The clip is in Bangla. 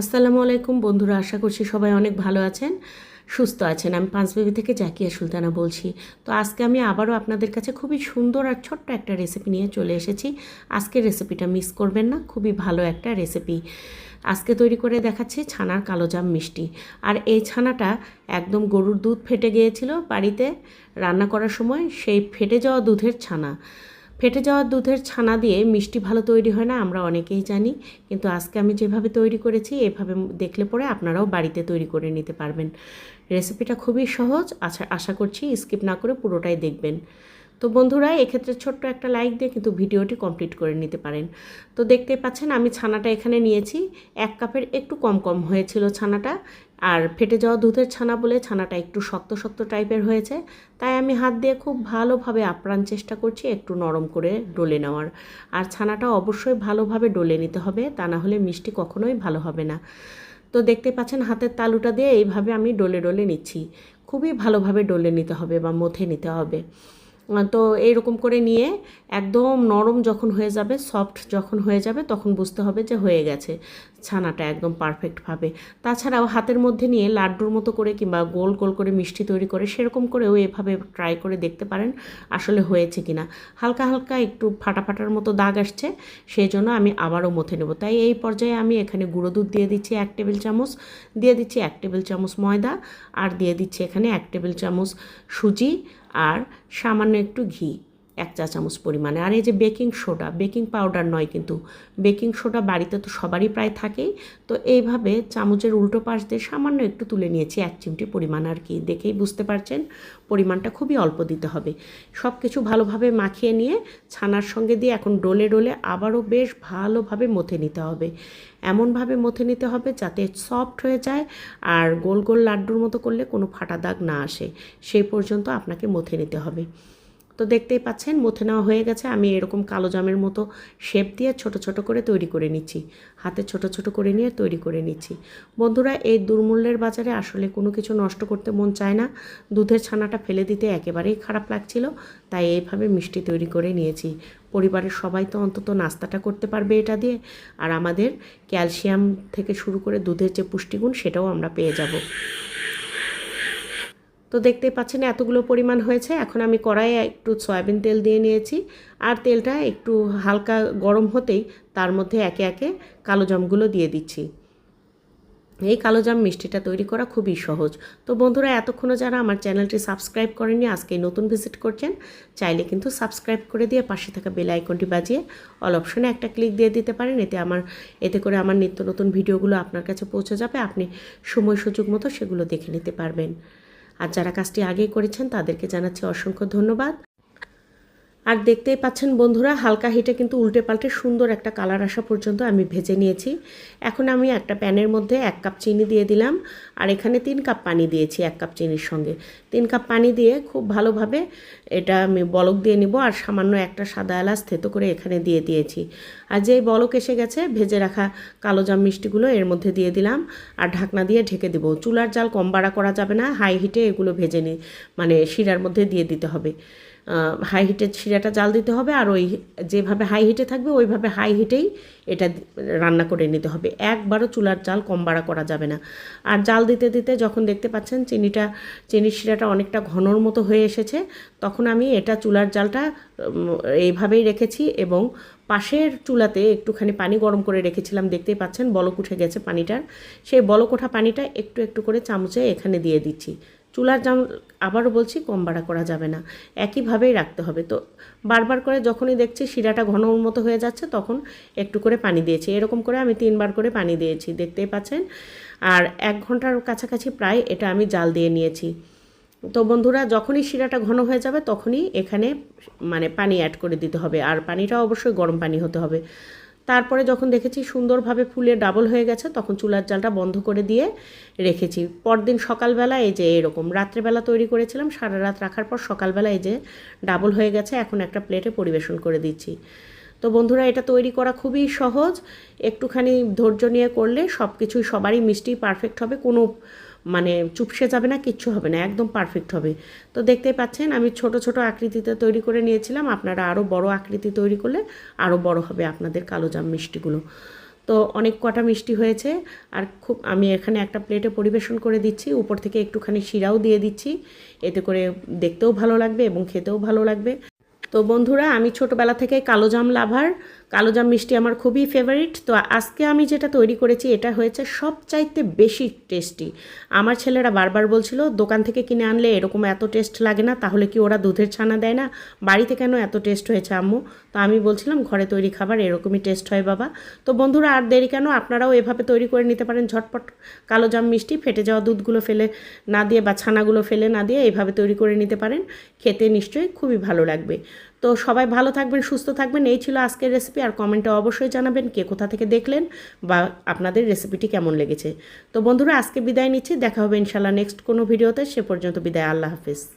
আসসালামু আলাইকুম বন্ধুরা, আশা করছি সবাই অনেক ভালো আছেন, সুস্থ আছেন। আমি পাঁচবেবি থেকে জাকিয়া সুলতানা বলছি। তো আজকে আমি আবারও আপনাদের কাছে খুবই সুন্দর আর ছোট্ট একটা রেসিপি নিয়ে চলে এসেছি। আজকের রেসিপিটা মিস করবেন না, খুবই ভালো একটা রেসিপি আজকে তৈরি করে দেখাচ্ছি ছানার কালোজাম মিষ্টি। আর এই ছানাটা একদম গরুর দুধ ফেটে গিয়েছিল বাড়িতে। রান্না করার সময় সেই ফেটে যাওয়া দুধের ছানা। ফেটে যাওয়া দুধের ছানা দিয়ে মিষ্টি ভালো তৈরি হয় না, আমরা অনেকেই জানি। কিন্তু আজকে আমি যেভাবে তৈরি করেছি, এভাবে দেখলে পরে আপনারাও বাড়িতে তৈরি করে নিতে পারবেন। রেসিপিটা খুবই সহজ, আশা আশা করছি স্কিপ না করে পুরোটাই দেখবেন। তো বন্ধুরা, এক্ষেত্রে ছোট্ট একটা লাইক দিয়ে কিন্তু ভিডিওটি কমপ্লিট করে নিতে পারেন। তো দেখতে পাচ্ছেন, আমি ছানাটা এখানে নিয়েছি। এক কাপের একটু কম কম হয়েছিল ছানাটা, আর ফেটে যাওয়া দুধের ছানা বলে ছানাটা একটু শক্ত শক্ত টাইপের হয়েছে। তাই আমি হাত দিয়ে খুব ভালোভাবে আপ্রাণ চেষ্টা করছি একটু নরম করে ডলে নেওয়ার। আর ছানাটা অবশ্যই ভালোভাবে ডলে নিতে হবে, তা না হলে মিষ্টি কখনোই ভালো হবে না। তো দেখতে পাচ্ছেন, হাতের তালুটা দিয়ে এইভাবে আমি ডলে ডলে নিচ্ছি। খুবই ভালোভাবে ডলে নিতে হবে বা মথে নিতে হবে। তো এইরকম করে নিয়ে একদম নরম যখন হয়ে যাবে সফট যখন হয়ে যাবে, তখন বুঝতে হবে যে হয়ে গেছে। ছানাটা একদম পারফেক্টভাবে তাছাড়াও হাতের মধ্যে নিয়ে লাড্ডুর মতো করে কিংবা গোল গোল করে মিষ্টি তৈরি করে সেরকম করেও এভাবে ট্রাই করে দেখতে পারেন আসলে হয়েছে কি না হালকা হালকা একটু ফাটা ফাটার মতো দাগ আসছে সেই জন্য আমি আবারও মথে নেব। তাই এই পর্যায়ে আমি এখানে গুঁড়ো দুধ দিয়ে দিচ্ছি এক টেবিল চামচ, দিয়ে দিচ্ছি এক টেবিল চামচ ময়দা, আর দিয়ে দিচ্ছি এখানে এক টেবিল চামচ সুজি, আর সামান্য একটু ঘি। এক চা চামচ পরিমাণে। আর এই যে বেকিং সোডা, বেকিং পাউডার নয় কিন্তু, বেকিং সোডা বাড়িতে তো সবারই প্রায় থাকেই। তো এইভাবে চামচের উল্টো পাশ দিয়ে সামান্য একটু তুলে নিয়েছি এক চিমটি পরিমাণ আর কি। দেখেই বুঝতে পারছেন, পরিমাণটা খুবই অল্প দিতে হবে। সব কিছু ভালোভাবে মাখিয়ে নিয়ে ছানার সঙ্গে দিয়ে এখন ডোলে ডোলে আবারও বেশ ভালোভাবে মথে নিতে হবে। এমনভাবে মথে নিতে হবে যাতে সফট হয়ে যায় আর গোল গোল লাড্ডুর মতো করলে কোনো ফাটা দাগ না আসে। সেই পর্যন্ত আপনাকে মথে নিতে হবে। তো দেখতেই পাচ্ছেন, মুথে নেওয়া হয়ে গেছে। আমি এরকম কালো জামের মতো শেপ দিয়ে ছোট ছোট করে তৈরি করে নিচ্ছি। হাতে ছোট ছোট করে নিয়ে তৈরি করে নিচ্ছি। বন্ধুরা, এই দুর্মূল্যের বাজারে আসলে কোনো কিছু নষ্ট করতে মন চায় না। দুধের ছানাটা ফেলে দিতে একেবারেই খারাপ লাগছিল, তাই এইভাবে মিষ্টি তৈরি করে নিয়েছি। পরিবারের সবাই তো অন্তত নাস্তাটা করতে পারবে এটা দিয়ে। আর আমাদের ক্যালসিয়াম থেকে শুরু করে দুধের যে পুষ্টিগুণ, সেটাও আমরা পেয়ে যাব। তো দেখতে পাচ্ছেন এতগুলো পরিমাণ হয়েছে। এখন আমি কড়াইয়ে একটু সয়াবিন তেল দিয়ে নিয়েছি। আর তেলটা একটু হালকা গরম হতেই তার মধ্যে একে একে কালো জামগুলো দিয়ে দিচ্ছি। এই কালোজাম মিষ্টিটা তৈরি করা খুবই সহজ। তো বন্ধুরা এতক্ষণও যারা আমার চ্যানেলটি সাবস্ক্রাইব করেনি আজকে নতুন ভিজিট করছেন, চাইলে কিন্তু সাবস্ক্রাইব করে দিয়ে পাশে থাকা বেল আইকনটি বাজিয়ে অল অপশনে একটা ক্লিক দিয়ে দিতে পারেন। এতে আমার, এতে করে আমার নিত্য নতুন ভিডিওগুলো আপনার কাছে পৌঁছে যাবে। আপনি সময় সুযোগ মতো সেগুলো দেখে নিতে পারবেন। আর যারা কাজটি আগেই করেছেন তাদেরকে জানাচ্ছি অসংখ্য ধন্যবাদ। আর দেখতেই পাচ্ছেন বন্ধুরা, হালকা হিটে কিন্তু উল্টে পাল্টে সুন্দর একটা কালার আসা পর্যন্ত আমি ভেজে নিয়েছি। এখন আমি একটা প্যানের মধ্যে এক কাপ চিনি দিয়ে দিলাম, আর এখানে তিন কাপ পানি দিয়েছি এক কাপ চিনির সঙ্গে। তিন কাপ পানি দিয়ে খুব ভালোভাবে এটা আমি বলক দিয়ে নিব, আর সামান্য একটা সাদা এলাচ থেতো করে এখানে দিয়ে দিয়েছি। আর যেই বলক এসে গেছে, ভেজে রাখা কালো জাম মিষ্টিগুলো এর মধ্যে দিয়ে দিলাম, আর ঢাকনা দিয়ে ঢেকে দেবো। চুলার জাল কম বাড়া করা যাবে না হাই হিটে এগুলো ভেজে নি মানে শিরার মধ্যে দিয়ে দিতে হবে। হাই হিটে শিরাটা জাল দিতে হবে আর ওই যেভাবে হাই হিটে থাকবে ওইভাবে হাই হিটেই এটা রান্না করে নিতে হবে। একবারও চুলার জাল কম বাড়া করা যাবে না। আর জাল দিতে দিতে যখন দেখতে পাচ্ছেন চিনিটা, চিনির শিরাটা অনেকটা ঘনর মতো হয়ে এসেছে, তখন আমি এটা চুলার জালটা এইভাবেই রেখেছি এবং পাশের চুলাতে একটুখানি পানি গরম করে রেখেছিলাম। দেখতেই পাচ্ছেন বলক উঠে গেছে পানিটার। সেই বলক ওঠা পানিটা একটু একটু করে চামচে এখানে দিয়ে দিচ্ছি। চুলার জাম আবারও বলছি, কম বাড়া করা যাবে না। একইভাবেই রাখতে হবে। তো বারবার করে যখনই দেখছি শিরাটা ঘন মতো হয়ে যাচ্ছে, তখন একটু করে পানি দিয়েছি। এরকম করে আমি তিনবার করে পানি দিয়েছি, দেখতেই পাচ্ছেন। আর এক ঘণ্টার কাছাকাছি প্রায় এটা আমি জাল দিয়ে নিয়েছি। তো বন্ধুরা, যখনই শিরাটা ঘন হয়ে যাবে, তখনই এখানে মানে পানি অ্যাড করে দিতে হবে। আর পানিটা অবশ্যই গরম পানি হতে হবে। তারপরে যখন দেখেছি সুন্দরভাবে ফুলে ডাবল হয়ে গেছে, তখন চুলার জালটা বন্ধ করে দিয়ে রেখেছি। পরদিন সকালবেলা এই যে এরকম, রাত্রেবেলা তৈরি করেছিলাম সারা রাত রাখার পর সকালবেলা এই যে ডাবল হয়ে গেছে, এখন একটা প্লেটে পরিবেশন করে দিচ্ছি। তো বন্ধুরা, এটা তৈরি করা খুবই সহজ, একটুখানি ধৈর্য নিয়ে করলে সব কিছুই সবারই মিষ্টি পারফেক্ট হবে, কোনো মানে চুপসে যাবে না, কিচ্ছু হবে না, একদম পারফেক্ট হবে। তো দেখতে পাচ্ছেন, আমি ছোট ছোট আকৃতিতে তৈরি করে নিয়েছিলাম, আপনারা আরও বড় আকৃতি তৈরি করলে আরও বড় হবে আপনাদের কালোজাম মিষ্টিগুলো। তো অনেক কটা মিষ্টি হয়েছে, আর খুব, আমি এখানে একটা প্লেটে পরিবেশন করে দিচ্ছি, উপর থেকে একটুখানি শিরাও দিয়ে দিচ্ছি, এতে করে দেখতেও ভালো লাগবে এবং খেতেও ভালো লাগবে। তো বন্ধুরা, আমি ছোটোবেলা থেকে কালোজাম লাভার কালোজাম মিষ্টি আমার খুবই ফেভারিট তো আজকে আমি যেটা তৈরি করেছি, এটা হয়েছে সবচাইতে বেশি টেস্টি আমার ছেলেরা বারবার বলছিল, দোকান থেকে কিনে আনলে এরকম এত টেস্ট লাগে না, তাহলে কি ওরা দুধের ছানা দেয় না? বাড়িতে কেন এত টেস্ট হয়েছে আম্মু? তো আমি বলছিলাম, ঘরে তৈরি খাবার এরকমই টেস্ট হয় বাবা। তো বন্ধুরা, আর দেরি কেন? আপনারাও এভাবে তৈরি করে নিতে পারেন, ঝটপট কালোজাম মিষ্টি, ফেটে যাওয়া দুধগুলো ফেলে না দিয়ে বা ছানাগুলো ফেলে না দিয়ে এইভাবে তৈরি করে নিতে পারেন। খেতে নিশ্চয়ই খুবই ভালো লাগবে। তো সবাই ভালো থাকবেন, সুস্থ থাকবেন। এই ছিল আজকের রেসিপি আর কমেন্টে অবশ্যই জানাবেন কে কোথা থেকে দেখলেন বা আপনাদের রেসিপিটি কেমন লেগেছে। তো বন্ধুরা, আজকে বিদায় নিচ্ছি। দেখা হবে ইনশাল্লাহ নেক্সট কোনো ভিডিওতে সে পর্যন্ত বিদায়। আল্লাহ হাফিজ।